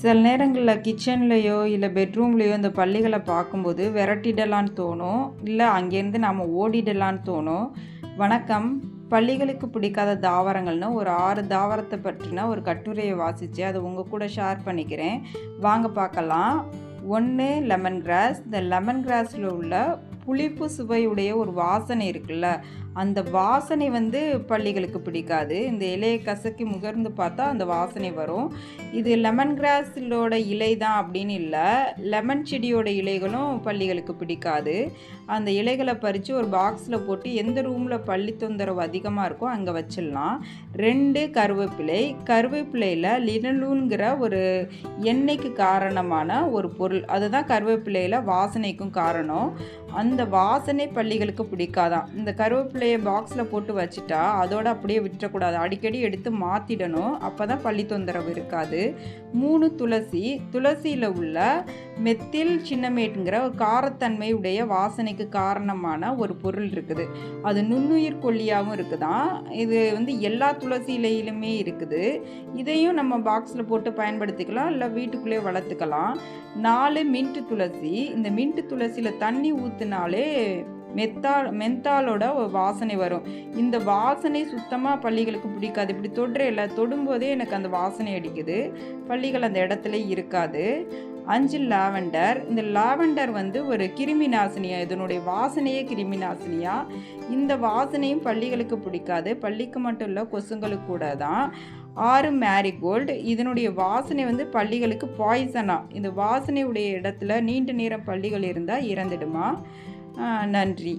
சில நேரங்களில் கிச்சன்லேயோ இல்லை பெட்ரூம்லேயோ இந்த பள்ளிகளை பார்க்கும்போது விரட்டிடலான்னு தோணும். இல்லை அங்கேருந்து நாம் ஓடிடலான்னு தோணும். வணக்கம். பள்ளிகளுக்கு பிடிக்காத தாவரங்கள்னு ஒரு ஆறு தாவரத்தை பற்றின ஒரு கட்டுரையை வாசித்து அதை உங்கள் கூட ஷேர் பண்ணிக்கிறேன். வாங்க பார்க்கலாம். ஒன்று லெமன் கிராஸ் இந்த லெமன் கிராஸில் உள்ள புளிப்பு சுவையுடைய ஒரு வாசனை இருக்குல்ல அந்த வாசனை வந்து பள்ளிகளுக்கு பிடிக்காது. இந்த இலையை கசக்கி முகர்ந்து பார்த்தா அந்த வாசனை வரும். இது லெமன் கிராஸிலோட இலை தான் அப்படின்னு இல்லை. லெமன் செடியோட இலைகளும் பள்ளிகளுக்கு பிடிக்காது. அந்த இலைகளை பறித்து ஒரு பாக்ஸில் போட்டு எந்த ரூமில் பள்ளி தொந்தரவு அதிகமாக இருக்கோ அங்கே வச்சிடலாம். ரெண்டு கருவேப்பிலை. கருவேப்பிலையில் லினலூன்கிற ஒரு எண்ணெய்க்கு காரணமான ஒரு பொருள். அதுதான் கருவேப்பிலையில் வாசனைக்கும் காரணம். அந்த வாசனை பள்ளிகளுக்கு பிடிக்காதான். இந்த கருவேப்பிலை அப்படியே பாக்ஸில் போட்டு வச்சுட்டா அதோட அப்படியே விட்டுறக்கூடாது. அடிக்கடி எடுத்து மாற்றிடணும் அப்போ தான் பள்ளி தொந்தரவு இருக்காது. மூணு துளசி. துளசியில் உள்ள மெத்தில் சின்னமேட்டுங்கிற ஒரு காரத்தன்மை உடைய வாசனைக்கு காரணமான ஒரு பொருள் இருக்குது. அது நுண்ணுயிர் கொல்லியாகவும் இருக்குதான் இது வந்து எல்லா துளசி இலையிலுமே இருக்குது. இதையும் நம்ம பாக்ஸில் போட்டு பயன்படுத்திக்கலாம். இல்லை வீட்டுக்குள்ளே வளர்த்துக்கலாம். நாலு மின்ட்டு துளசி. இந்த மின்ட்டு துளசியில் தண்ணி ஊற்றுனாலே மெத்தால் மென்தாலோட வாசனை வரும். இந்த வாசனை சுத்தமாக பள்ளிகளுக்கு பிடிக்காது. இப்படி தொடுறேல தொடும்போதே எனக்கு அந்த வாசனை அடிக்குது. பள்ளிகள் அந்த இடத்துல இருக்காது. அஞ்சு லாவெண்டர். இந்த லாவெண்டர் வந்து ஒரு கிருமி நாசினியா இதனுடைய வாசனையே கிருமி நாசினியா இந்த வாசனையும் பள்ளிகளுக்கு பிடிக்காது. பள்ளிக்கு மட்டும் இல்லை கொசுங்களுக்கு கூட தான். ஆறு மேரிகோல்டு. இதனுடைய வாசனை வந்து பள்ளிகளுக்கு பாய்சனா இந்த வாசனையுடைய இடத்துல நீண்ட நேரம் பள்ளிகள் இருந்தால் இறந்துடுமா? நன்றி.